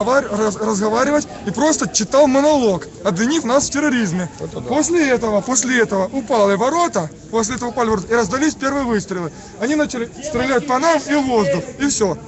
разговар- раз- разговаривать и просто читал монолог, обвинив нас в терроризме. После этого, после этого упали ворота, после этого упали ворота и раздались первые выстрелы. Они начали стрелять по нам и в воздух, и все. До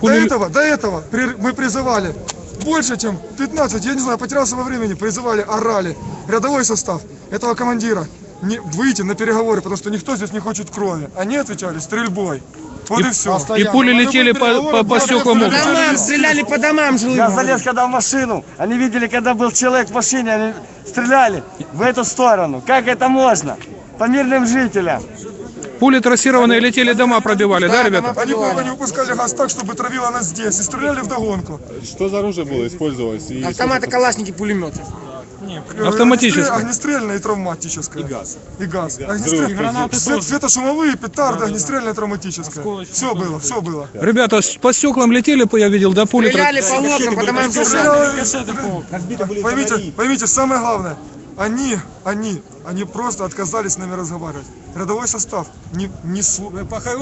Пули- этого, до этого мы призывали больше, чем 15, я не знаю, потерялся во времени, призывали, орали, рядовой состав этого командира не, выйти на переговоры, потому что никто здесь не хочет крови. Они отвечали стрельбой. Вот и, все. И пули летели по, по, по стеклам По домам, стреляли по домам жилым. Я залез когда в машину, они видели, когда был человек в машине, они стреляли в эту сторону. Как это можно? По мирным жителям. Пули трассированные летели, дома пробивали, да, ребята? Они, они выпускали газ так, чтобы травило нас здесь, и стреляли в догонку. Что за оружие было использовалось? И Автоматы, калашники, пулеметы. Автоматическое. Огнестрельное и травматическое. И газ. И газ. Огнестрельное. Свет- Светошумовые, петарды, огнестрельное и травматическое. Все было, все было. Ребята, с- по стеклам летели, я видел, да, пули. Стреляли по окнам, по домам стреляли. Поймите, поймите, самое главное, они, они, они просто отказались с нами разговаривать. Рядовой состав ни, ни сло-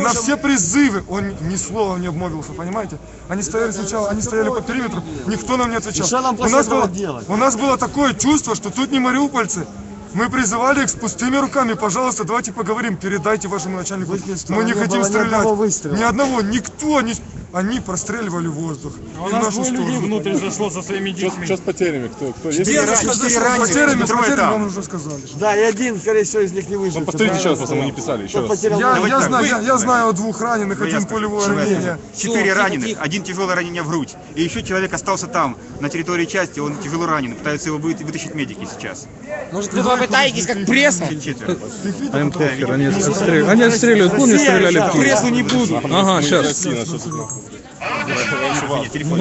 на все призывы он ни слова не обмолвился, понимаете? Они стояли сначала, они стояли по периметру, никто нам не отвечал. У, нас было, у нас было такое чувство, что тут не мариупольцы. Мы призывали их с пустыми руками, пожалуйста, давайте поговорим, передайте вашему начальнику. Мы не не хотим было ни стрелять. одного. Ни одного, никто не... Они простреливали воздух. А У И нас нашу двое людей сторону. внутрь зашло со своими Что, детьми. что с потерями? Кто, кто? Есть? Где за что- что с потерями, с потерями вам уже сказали. Да, и один, скорее всего, из них не выжил. Ну, повторите еще раз, просто мы не писали. Еще раз. Я, я знаю, я, я знаю о двух раненых, один пулевое ранение. Четыре раненых, один тяжелое ранение в грудь. И еще человек остался там, на территории части, он тяжело ранен. Пытаются его вы- вытащить медики сейчас. Может, вы попытаетесь, как пресса? Они отстреливают. Они отстреливают, помнишь, стреляли в Прессу не буду. Ага, сейчас. Россия, что тут? Телефон.